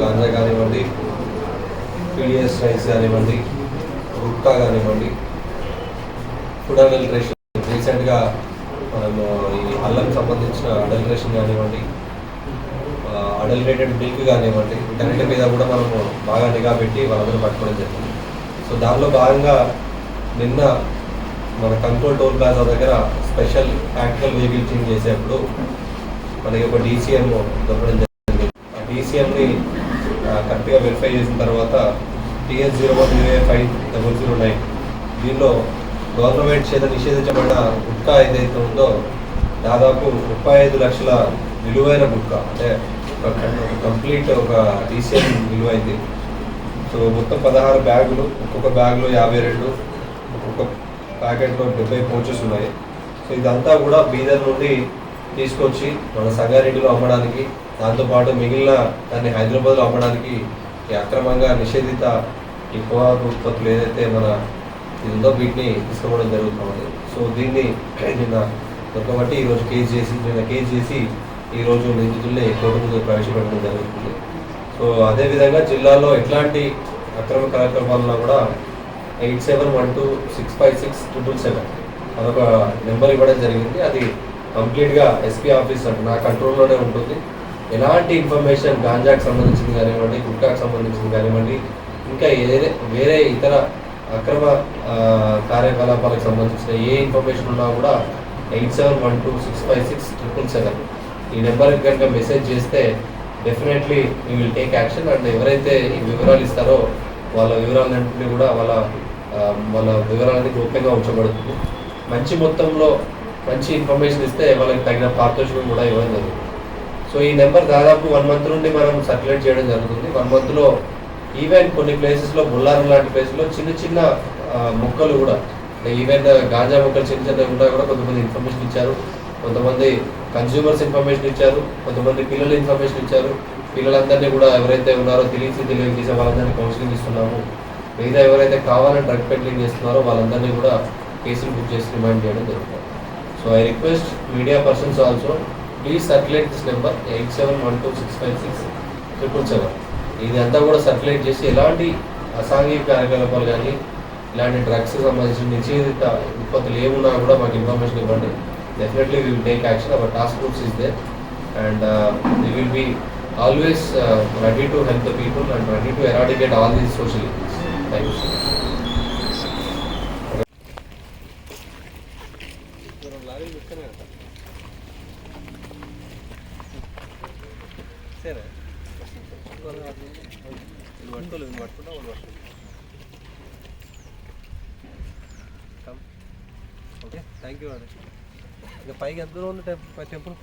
గాంజా కానివ్వండి PDS rice కానివ్వండి గుట్కా కానివ్వండి ఫుడ్ అడల్ట్రేషన్ రీసెంట్గా మనము ఈ అల్లం సంబంధించిన అడల్ట్రేషన్ కానివ్వండి అడల్టరేటెడ్ మిల్క్ కానివ్వండి వీటన్నిటి మీద కూడా మనము బాగా నిఘా పెట్టి వాళ్ళందరూ పట్టుకోవడం జరిగింది. సో దానిలో భాగంగా నిన్న మన కంట్రోల్ టోల్ ప్లాజా దగ్గర స్పెషల్ ప్రాక్టికల్ వెహికల్ చేంజ్ చేసేప్పుడు మనకి ఒక డీసీఎం దొరకడం ఈసీఎల్ని కరెక్ట్గా వెరిఫై చేసిన తర్వాత TS zero one zero five double zero nine దీనిలో గవర్నమెంట్ చేత నిషేధించబడిన గుట్కా ఏదైతే ఉందో దాదాపు ముప్పై ఐదు లక్షల విలువైన గుట్కా అంటే ఒక కంప్లీట్ ఒక డీసీఎం విలువైంది. సో మొత్తం పదహారు బ్యాగులు ఒక్కొక్క బ్యాగ్లో యాభై రెండు ఒక్కొక్క ప్యాకెట్లో డెబ్బై పౌచెస్ ఉన్నాయి. సో ఇదంతా కూడా బీదర్ నుండి తీసుకొచ్చి మన సంగారెడ్డిలో అమ్మడానికి దాంతోపాటు మిగిలిన దాన్ని హైదరాబాద్లో అమ్మడానికి ఈ అక్రమంగా నిషేధిత ఈ పొగాకు ఉత్పత్తులు ఏదైతే మన ఇది వీటిని తీసుకోవడం జరుగుతుంది సో దీన్ని నిన్న దొరకబట్టి ఈరోజు కేసు చేసి నిన్న కేసు చేసి ఈరోజు నిందితుల్ని కోర్టు ముందు ప్రవేశపెట్టడం జరుగుతుంది. సో అదేవిధంగా జిల్లాలో ఎట్లాంటి అక్రమ కార్యక్రమాలను కూడా eight seven one two six five six triple seven అదొక నెంబర్ ఇవ్వడం జరిగింది. అది కంప్లీట్గా ఎస్పీ ఆఫీస్ అంటే నా కంట్రోల్లోనే ఉంటుంది. ఎలాంటి ఇన్ఫర్మేషన్ గాంజాకి సంబంధించింది కానివ్వండి గుట్కాకు సంబంధించింది కానివ్వండి ఇంకా ఏదే వేరే ఇతర అక్రమ కార్యకలాపాలకు సంబంధించిన ఏ ఇన్ఫర్మేషన్ ఉన్నా కూడా eight seven one two six five six triple seven. ఈ నెంబర్కి కనుక మెసేజ్ చేస్తే definitely we will take action and ఎవరైతే ఈ వివరాలు ఇస్తారో వాళ్ళ వివరాలన్నింటినీ కూడా వాళ్ళ వాళ్ళ వివరాలన్నీ గోప్యంగా ఉంచబడుతుంది. మంచి మొత్తంలో మంచి ఇన్ఫర్మేషన్ ఇస్తే వాళ్ళకి తగిన పారితోషికం కూడా ఇవ్వడం జరుగుతుంది. సో ఈ నెంబర్ దాదాపు వన్ మంత్ నుండి మనం సర్క్యులేట్ చేయడం జరుగుతుంది. వన్ మంత్లో ఈవెన్ కొన్ని ప్లేసెస్లో బుల్లారం లాంటి ప్లేసెస్లో చిన్న చిన్న మొక్కలు కూడా ఈవెన్ గాంజా మొక్కలు చిన్న చిన్న కూడా కూడా కొంతమంది ఇన్ఫర్మేషన్ ఇచ్చారు. కొంతమంది కన్స్యూమర్స్ ఇన్ఫర్మేషన్ ఇచ్చారు. కొంతమంది పిల్లలు ఇన్ఫర్మేషన్ ఇచ్చారు. పిల్లలందరినీ కూడా ఎవరైతే ఉన్నారో తెలిసి తెలియని చేసే వాళ్ళందరినీ కౌన్సిలింగ్ ఇస్తున్నాము. మిగతా ఎవరైతే కావాలని డ్రగ్ పెట్లింగ్ చేస్తున్నారో వాళ్ళందరినీ కూడా కేసులు బుక్ చేసి రిమైండ్ చేయడం జరుగుతుంది. So I request media persons also please circulate this number eight seven one two six five six triple seven ఇది అంతా కూడా సర్క్యులేట్ చేసి ఎలాంటి అసాంఘిక కార్యకలాపాలు కానీ ఇలాంటి డ్రగ్స్ సంబంధించిన నిషేధిత ఉత్పత్తులు ఏమున్నా కూడా మాకు ఇన్ఫర్మేషన్ ఇవ్వండి. Definitely will take action our task force is there and the will be always ready to help the people and ready to eradicate all these social thank you సరే పట్టుకోలేదు పట్టుకుంటా వాళ్ళు పట్టుకుంటా ఓకే థ్యాంక్ యూ అండి ఇంకా పైకి ఎంత దూరం ఉంది? టెంపుల్